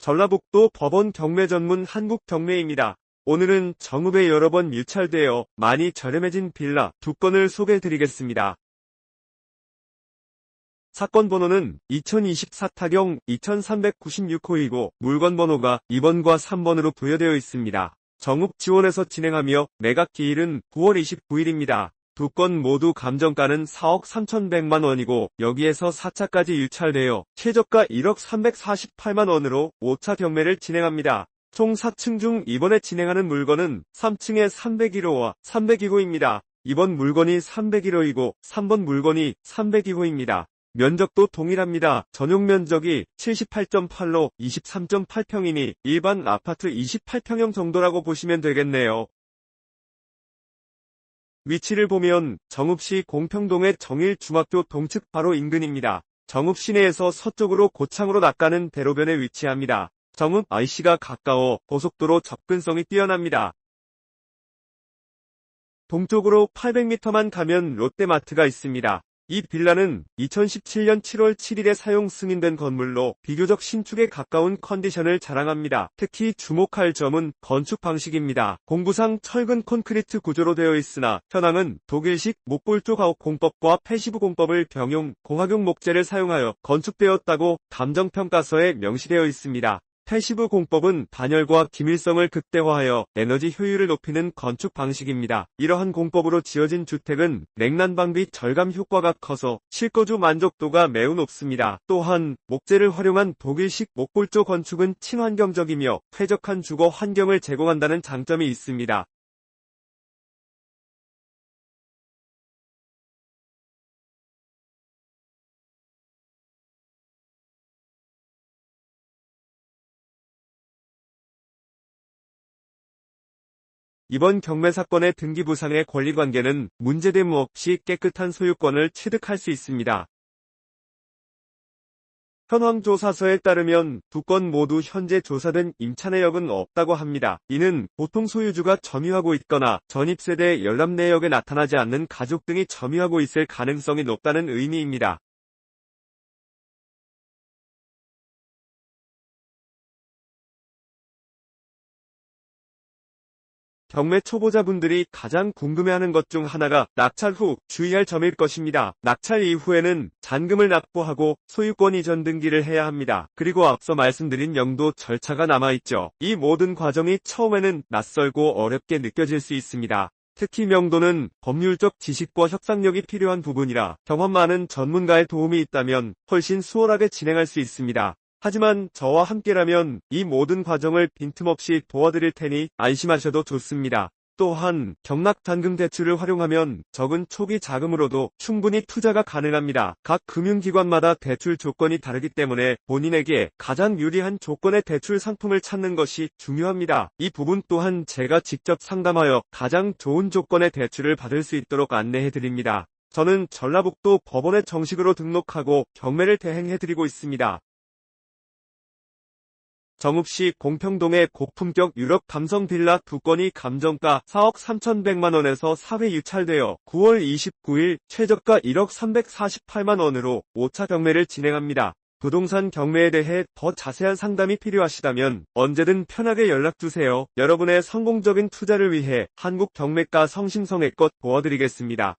전라북도 법원 경매 전문 한국 경매입니다. 오늘은 정읍에 여러 번 유찰되어 많이 저렴해진 빌라 두 건을 소개해드리겠습니다. 사건 번호는 2024 타경 2396호이고 물건 번호가 2번과 3번으로 부여되어 있습니다. 정읍 지원에서 진행하며 매각 기일은 9월 29일입니다. 두 건 모두 감정가는 4억 3,100만 원이고 여기에서 4차까지 유찰되어 최저가 1억 348만 원으로 5차 경매를 진행합니다. 총 4층 중 이번에 진행하는 물건은 3층의 301호와 302호입니다. 이번 물건이 301호이고 3번 물건이 302호입니다. 면적도 동일합니다. 전용 면적이 78.8로 23.8평이니 일반 아파트 28평형 정도라고 보시면 되겠네요. 위치를 보면 정읍시 공평동의 정일중학교 동측 바로 인근입니다. 정읍 시내에서 서쪽으로 고창으로 낚가는 대로변에 위치합니다. 정읍 IC가 가까워 고속도로 접근성이 뛰어납니다. 동쪽으로 800m만 가면 롯데마트가 있습니다. 이 빌라는 2017년 7월 7일에 사용 승인된 건물로 비교적 신축에 가까운 컨디션을 자랑합니다. 특히 주목할 점은 건축 방식입니다. 공구상 철근 콘크리트 구조로 되어 있으나 현황은 독일식 목골조 가옥 공법과 패시브 공법을 병용 공학용 목재를 사용하여 건축되었다고 감정평가서에 명시되어 있습니다. 패시브 공법은 단열과 기밀성을 극대화하여 에너지 효율을 높이는 건축 방식입니다. 이러한 공법으로 지어진 주택은 냉난 방비 절감 효과가 커서 실거주 만족도가 매우 높습니다. 또한 목재를 활용한 독일식 목골조 건축은 친환경적이며 쾌적한 주거 환경을 제공한다는 장점이 있습니다. 이번 경매 사건의 등기부상의 권리관계는 문제됨 없이 깨끗한 소유권을 취득할 수 있습니다. 현황조사서에 따르면 두 건 모두 현재 조사된 임차 내역은 없다고 합니다. 이는 보통 소유주가 점유하고 있거나 전입세대 열람 내역에 나타나지 않는 가족 등이 점유하고 있을 가능성이 높다는 의미입니다. 경매 초보자분들이 가장 궁금해하는 것 중 하나가 낙찰 후 주의할 점일 것입니다. 낙찰 이후에는 잔금을 납부하고 소유권 이전 등기를 해야 합니다. 그리고 앞서 말씀드린 영도 절차가 남아있죠. 이 모든 과정이 처음에는 낯설고 어렵게 느껴질 수 있습니다. 특히 명도는 법률적 지식과 협상력이 필요한 부분이라 경험 많은 전문가의 도움이 있다면 훨씬 수월하게 진행할 수 있습니다. 하지만 저와 함께라면 이 모든 과정을 빈틈없이 도와드릴 테니 안심하셔도 좋습니다. 또한 경락 잔금 대출을 활용하면 적은 초기 자금으로도 충분히 투자가 가능합니다. 각 금융기관마다 대출 조건이 다르기 때문에 본인에게 가장 유리한 조건의 대출 상품을 찾는 것이 중요합니다. 이 부분 또한 제가 직접 상담하여 가장 좋은 조건의 대출을 받을 수 있도록 안내해 드립니다. 저는 전라북도 법원에 정식으로 등록하고 경매를 대행해 드리고 있습니다. 정읍시 공평동의 고품격 유럽 감성 빌라 두 건이 감정가 4억 3,100만원에서 4회 유찰되어 9월 29일 최저가 1억 348만원으로 5차 경매를 진행합니다. 부동산 경매에 대해 더 자세한 상담이 필요하시다면 언제든 편하게 연락주세요. 여러분의 성공적인 투자를 위해 한국 경매가 성심성의껏 도와드리겠습니다.